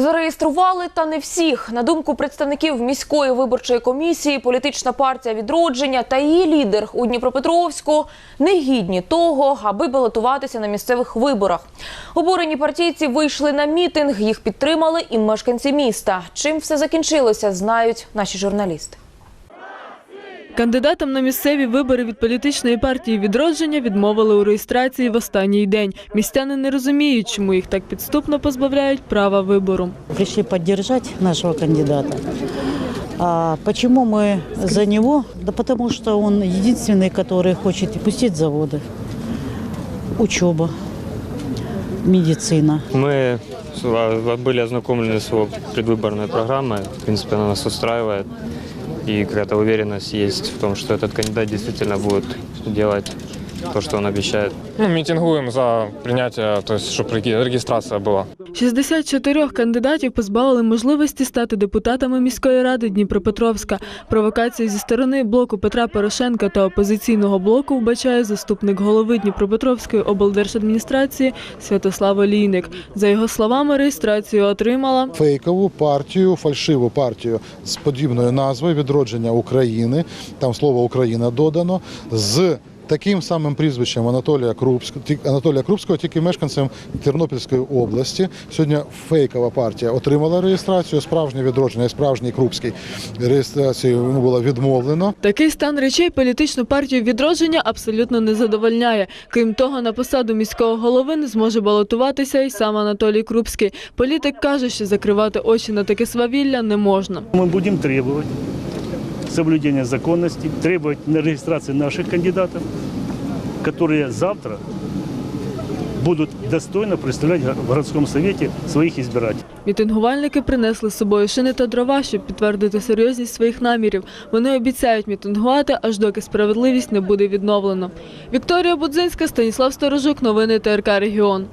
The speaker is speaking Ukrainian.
Зареєстрували та не всіх. На думку представників міської виборчої комісії, політична партія відродження та її лідер у Дніпропетровську не гідні того, аби балотуватися на місцевих виборах. Обурені партійці вийшли на мітинг. Їх підтримали і мешканці міста. Чим все закінчилося, знають наші журналісти. Кандидатам на місцеві вибори від політичної партії відродження відмовили у реєстрації в останній день. Містяни не розуміють, чому їх так підступно позбавляють права вибору. пришли поддержать нашего кандидата. А почему мы за него? Да потому что он единственный, который хочет и пустить заводы, учеба, медицина. Мы с- а, были ознакомлены с его предвыборной программой. В принципе, она нас устраивает. И какая-то уверенность есть в том, что этот кандидат действительно будет делать то, что он обещает. Ну, мітингуємо за прийняття, тобто, щоб реги- реєстрація була. 64 кандидатів позбавили можливості стати депутатами міської ради Дніпропетровська. Провокації зі сторони блоку Петра Порошенка та опозиційного блоку вбачає заступник голови Дніпропетровської облдержадміністрації Святослав Олійник. За його словами, реєстрацію отримала фейкову партію, фальшиву партію з подібною назвою відродження України. Там слово Україна додано з. Таким самим прізвищем Анатолія Крупського, Анатолія Крупського, тільки мешканцем Тернопільської області. Сьогодні фейкова партія отримала реєстрацію, справжнє відродження, і справжній Крупський реєстрацію йому було відмовлено. Такий стан речей політичну партію відродження абсолютно не задовольняє. Крім того, на посаду міського голови не зможе балотуватися і сам Анатолій Крупський. Політик каже, що закривати очі на таке свавілля не можна. Мы будем требовать соблюдения законности, требовать на регистрации наших кандидатов, которые завтра будут достойно представлять в городском совете своих избирателей. Мітингувальники принесли з собою шини та дрова, щоб підтвердити серйозність своїх намірів. Вони обіцяють мітингувати, аж доки справедливість не буде відновлено. Вікторія Будзинська, Станіслав Сторожук, новини ТРК Регіон.